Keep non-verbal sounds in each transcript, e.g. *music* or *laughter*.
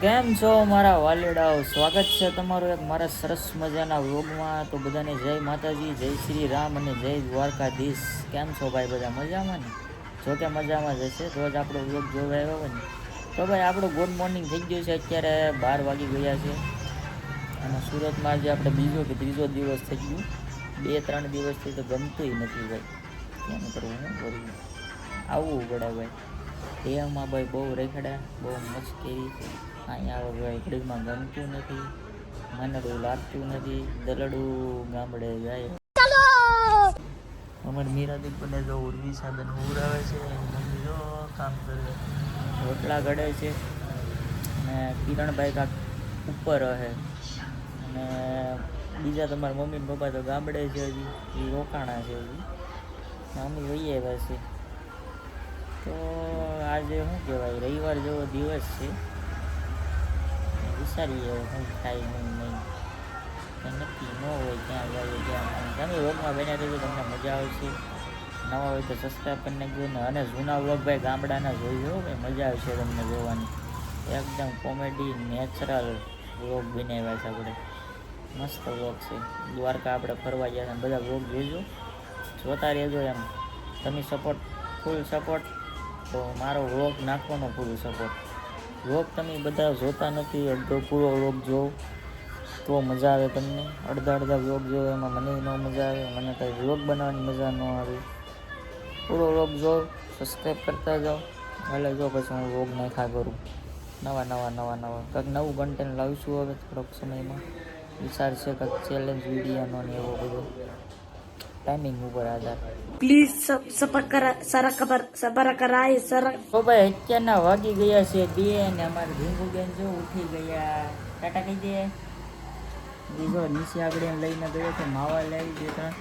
કેમ છો મારા વાલેડાઓ? સ્વાગત છે તમારું એક મારા સરસ મજાના વ્લોગમાં. તો બધાને જય માતાજી, જય શ્રી રામ અને જય દ્વારકાધીશ. કેમ છો ભાઈ બધા? મજામાં ને? જો કે મજામાં જ હશે. રોજ આપણો વ્લોગ જોવા આવ્યો હોય ને. તો ભાઈ, આપણું ગુડ મોર્નિંગ થઈ ગયું છે. અત્યારે બાર વાગી ગયા છે. અને સુરતમાં આજે આપણે બીજો કે ત્રીજો દિવસ થઈ ગયું. બે, ત્રણ દિવસથી તો ગમતું નથી ભાઈ. કેમ કરવું, હું કરવું આવવું પડે ભાઈ. એમાં ભાઈ બહુ રેખડા, બહુ મુશ્કેલી અહીંયા ભાઈ ગમતું નથી મનડું લાગતું નથી, દલડું ગામડે જાય. અમારે મીરા દીપને જો ઉર્વી સાધન ઉરાવે છે, મમ્મી જો કામ કરે. રોટલા ઘડે છે અને કિરણભાઈ કાંક ઉપર રહે. અને બીજા તમારા મમ્મી પપ્પા તો ગામડે છે હજી, એ રોકાણા છે હજી. અમે જોઈએ પછી. તો આજે શું કહેવાય, રવિવાર જેવો દિવસ છે. વિચારીએ શું થાય શું નહીં. નક્કી ન હોય ક્યાં જાય ક્યાં તમે વ્લોગમાં બન્યા રહેજો, તમને મજા આવશે. નવા હોય તો સબસ્ક્રાઈબ કરી નાખજો ને અને જૂના વ્લોગ ભાઈ ગામડાના જોઈજો ભાઈ મજા આવશે તમને જોવાની. એકદમ કોમેડી નેચરલ વ્લોગ બનાવ્યા છે આપણે. મસ્ત વ્લોગ છે. દ્વારકા આપણે ફરવા ગયા બધા વ્લોગ જોઈજો જોતા રહેજો એમ. તમે સપોર્ટ ફૂલ સપોર્ટ તો મારો વ્લોગ નાખવાનો પૂરો સપોર્ટ. વ્લોગ તમે બધા જોતા નથી, અડધો પૂરો વ્લોગ જોવો. તો મજા આવે તમને. અડધા અડધા વ્લોગ જોવો, એમાં મને ન મજા આવે, મને કાંઈ વ્લોગ બનાવવાની મજા ન આવે. પૂરો વ્લોગ જો સબસ્ક્રાઈબ કરતા જાઓ. એટલે જો પછી હું વ્લોગ નાખા કરું. નવા નવા નવા નવા. કંઈક નવું કન્ટેન્ટ લાવીશું હવે થોડોક સમયમાં. વિચાર છે કંઈક ચેલેન્જ વિડીયોનો ને એવો બધો. ટાઈમિંગ ઉપર આધાર. પ્લીઝ સબર કરા સારા ખબર સબર કરાય સર તો ભાઈ અત્યારના વાગી ગયા છે બે ને અમારે ભીંગુ બેન જો ઉઠી ગયા. ટાટા કહી દે. બીજો નીચે આગળ એને લઈને ગયો છે માવા લાવી દે ત્રણ.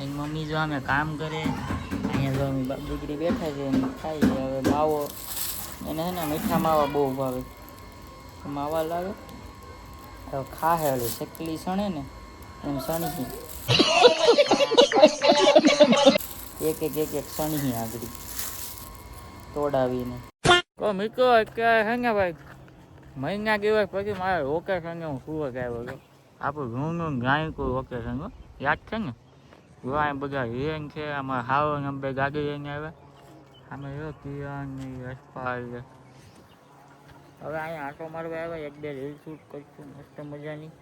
એની મમ્મી જો અમે કામ કરે. અહીંયા જો અમે દીકરી બેઠા છે ખાઈ હવે માવો. એને છે ને મીઠા માવા બહુ ભાવે. માવા લાવે. હવે ખાહે ઓલી શકલી સણે ને એમ સણી એક એક એક એક સણી આગળ. તોડાવીને. કો મીકો કે ને ભાઈ, મહિના દિવસ પછી મારે સંગે હું સુવા આવ્યો હતો આપણું ઘઉં ઘઉં ગાય કોઈ ઓકે સંગો યાદ છે ને? જો આ બધા હિરેન છે, આમાં હાવ ને બે ગાડી લઈને આવ્યા અમે જો કિરણ ને રસપાલ હવે અહીંયા આટો મારવા આવ્યા, એક બે રીલ શૂટ કરીશું, મસ્ત મજાની.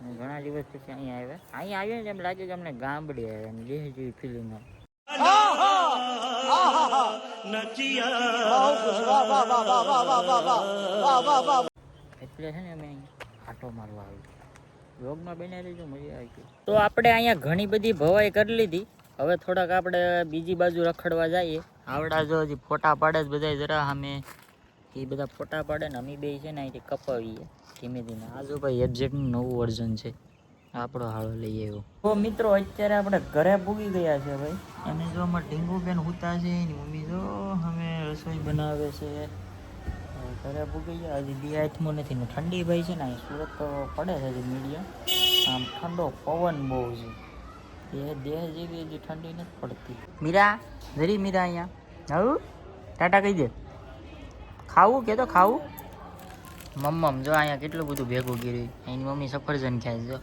ઘણા દિવસ પછી અહીંયા આવ્યા. અહીંયા આવીએ ને એમ લાગે કે અમને ગામડે આવ્યા, એમ દેહ જેવી ફિલિંગ એટલે છે ને અમે આટો મારવા આવી રોગમાં બન્યા રહીજો મજા આવી તો આપણે અહીંયા ઘણી બધી ભવાઈ કરી લીધી. હવે થોડાક આપણે બીજી બાજુ રખડવા જઈએ. આવડા જો હજી ફોટા પાડે જ બધા જરા સામે. એ બધા ફોટા પાડે ને અમે બે છે ને અહીંથી કપાવીએ ધીમે ધીમે. આજુ ભાઈ એબજેટનું નવું વર્ઝન છે. આપણો હાળો લઈ આવ્યો. તો મિત્રો, અત્યારે આપણે ઘરે પૂગી ગયા છે ભાઈ. અને જો અમારે ઢીંગુબેન હુતા છે એની મમ્મી જો અમે રસોઈ બનાવે છે. ઘરે પૂગી ગયા. હજી બે હાથમાં નથી. ને ઠંડી ભાઈ છે ને, અહીં સુરત તો પડે છે હજી મીડિયમ. આમ ઠંડો પવન બહુ છે. દેહ દેહ જેવી હજી ઠંડી નથી પડતી. મીરા, જરી મીરા અહીંયા. હા ટાટા કહી દે. ખાવું? કે તો ખાવું? મમ્મમ, જો અહીંયા કેટલું બધું ભેગું ગીર્યું એની મમ્મી સફરજન ખાય જો.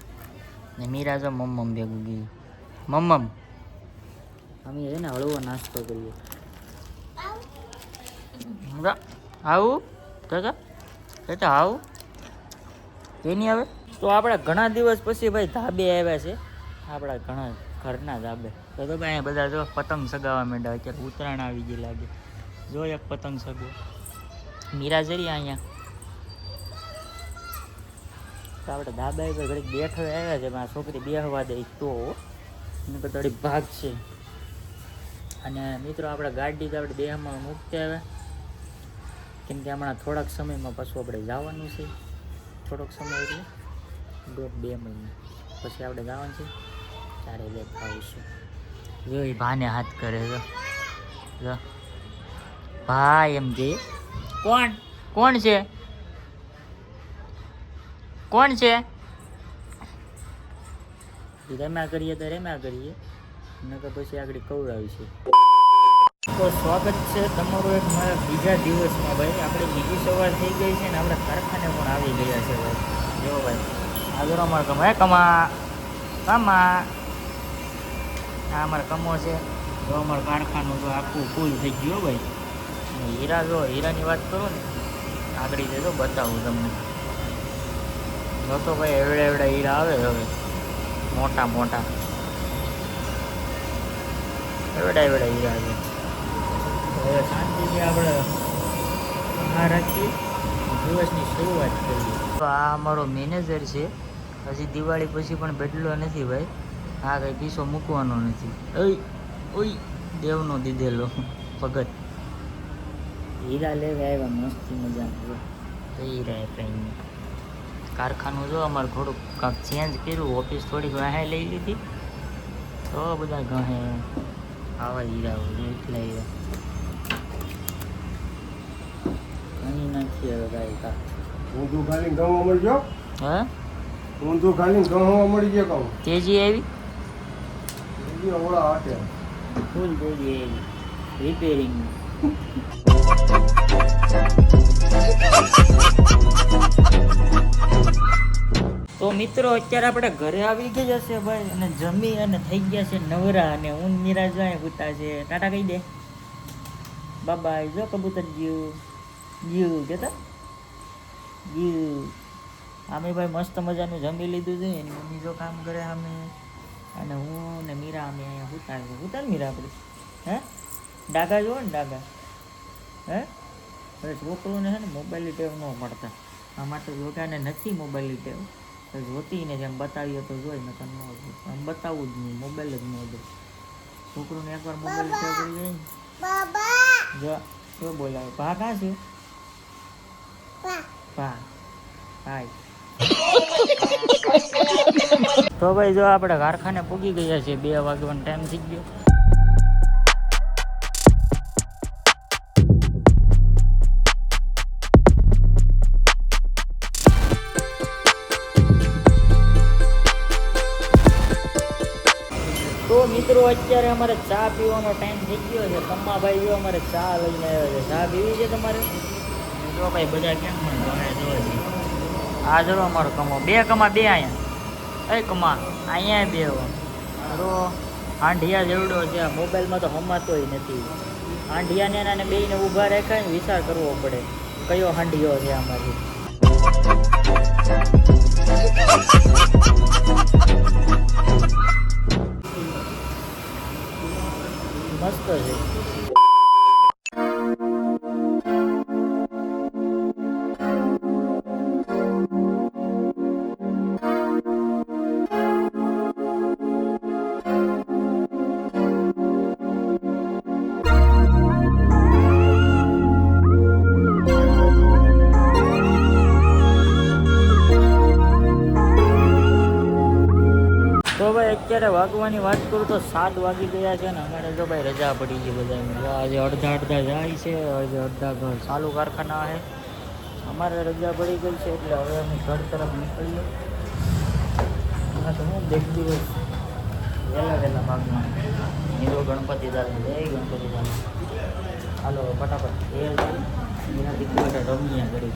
ને મીરા જો મમ્મમ ભેગું ગીર્યું મમ્મમ. અમે છે ને હળવો નાસ્તો કરીએ. આવું? કાકા કાકા આવું. કે નહીં આવે તો આપણે ઘણા દિવસ પછી ભાઈ ધાબે આવ્યા છે. આપણા ઘણા ઘરના ધાબે. તો તો ભાઈ બધા જો પતંગ સગાવવા માંડ્યા અત્યારે ઉત્તરાયણ આવી ગઈ લાગે. જો એક પતંગ સગો મીરા જરી અહીંયા. તો આપણે ધાબા પર ઘડીક બેઠો આવ્યા છે, મારા છોકરી બેહવા દે તો. એને તો થોડી ભાગ છે. અને મિત્રો, આપણે ગાડી તો આપણે દેહમાં મૂકતા આવ્યા. કેમ કે હમણાં થોડાક સમયમાં પાછું આપણે જવાનું છે. થોડોક સમય એટલે દોઢ બે મહિના. પછી આપણે જવાનું છે. ત્યારે બે ખાવીશું જો એ ભાને હાથ કરે, જો. ભા એમ કે કોણ? કોણ છે? કોણ છે? રમ્યા કરીએ તો રમ્યા કરીએ. નકર પછી આગળ કવડાવીશું તો સ્વાગત છે તમારું એક મારા બીજા દિવસમાં ભાઈ. આપણે બીજી સવાર થઈ ગઈ છે ને આપણે કારખાને પણ આવી ગયા છે ભાઈ. જો ભાઈ. આગળ અમારે કમા. કમા. કમા. આ અમારો કમો છે. જો અમારું કારખાનું તો આખું ફૂલ થઈ ગયું ભાઈ. હીરા જો, હીરાની વાત કરું ને, આગળ જજો બતાવું તમને. જો તો ભાઈ એવડા એવડા હીરા આવે હવે, મોટા મોટા. એવડા એવડા હીરા છે. હવે શાંતિથી આપણે આ દિવસની શરૂઆત કરીએ. તો આ અમારો મેનેજર છે. હજી દિવાળી પછી પણ બેઠલો નથી ભાઈ. આ કંઈ પીસો મૂકવાનો નથી. ઓય ઓય, દેવનો દીધેલો, ભગત. હીરા લેવા આવ્યા મસ્તી મજા હીરા કંઈ નહીં. કારખાનું જો અમારે થોડુંક કાંક ચેન્જ કર્યું ઓફિસ થોડીક વાહે લઈ લીધી. તો બધા ગહે આવા હીરા હોય એટલા હીરા અહીં નથી હવે કાંઈ કા. ઊંધું ખાલી ઘઉં મળી ગયો? હા? ઊંધું ખાલી ઘઉં મળી ગયો કહું તેજી આવી? બીજી ઓળા હાટે ફૂલ તેજી આવી રિપેરિંગ *laughs* તો મિત્રો, અત્યારે આપણે ઘરે આવી ગયા છે ભાઈ અને જમી અને થઈ ગયા છે નવરા અને ઊન નિરાજ પૂતા છે. ટાટા કહી દે. બાબા, જો કબૂતર જીવ. જીવ કેતા જીવ. અમે ભાઈ મસ્ત મજાનું જમી લીધું છે. એની મમ્મી જો કામ કરે અમે અને હું ને મીરા અમે અહીંયા છે. હુતા મીરા આપણે? હે? ડાગા જુઓ ને ડાગા હે? હવે છોકરોને છે ને મોબાઈલની ટેવ ન મળતા. આ માટે યોગાને નથી મોબાઈલની ટેવ. તો જોતી જેમ બતાવીએ તો જોઈ ને ન આમ બતાવવું જ નહીં, મોબાઈલ જ ન દે છોકરોને એકવાર મોબાઈલ ટેવ કરી જાય જો જો બોલાવે. ભા કા છે? ભા. ભાઈ તો ભાઈ જો આપણે કારખાને પૂગી ગયા છે બે વાગવાનો ટાઈમ થઈ ગયો. અત્યારે અમારે ચા પીવાનો ટાઈમ થઈ ગયો છે. કમ્માભાઈ જો અમારે ચા લઈને આવ્યો છે. ચા પીવી છે તમારે? જો ભાઈ બધા કેમ પણ ગમે જોવે છે. આ જરો અમારો કમો. બે કમા બે અહીંયા. એ કમા અહીંયા બે રો હાંઢિયા જેવડો છે. મોબાઈલમાં તો હમાતોય નથી. હાંઢિયાને એના બેને ઊભા રાખ્યા ને વિચાર કરવો પડે કયો હાંઢિયો છે આમાંથી *laughs* મસ્ત છે. અત્યારે વાગવાની વાત કરું તો સાત વાગી ગયા છે ને અમારે જો ભાઈ રજા પડી છે બધા આજે અડધા અડધા જાય છે, આજે અડધા ઘર ચાલુ કારખાના છે. અમારે રજા પડી ગઈ છે એટલે હવે અમે ઘર તરફ નીકળીએ. હમણાં તો હું દેખતી દિવસ વહેલા વહેલા ભાગમાં. નીરો ગણપતિ દાદા, જય ગણપતિ દાદા. હાલો, ફટાફટ. એ એનાથી કોઈ રમીએ કરી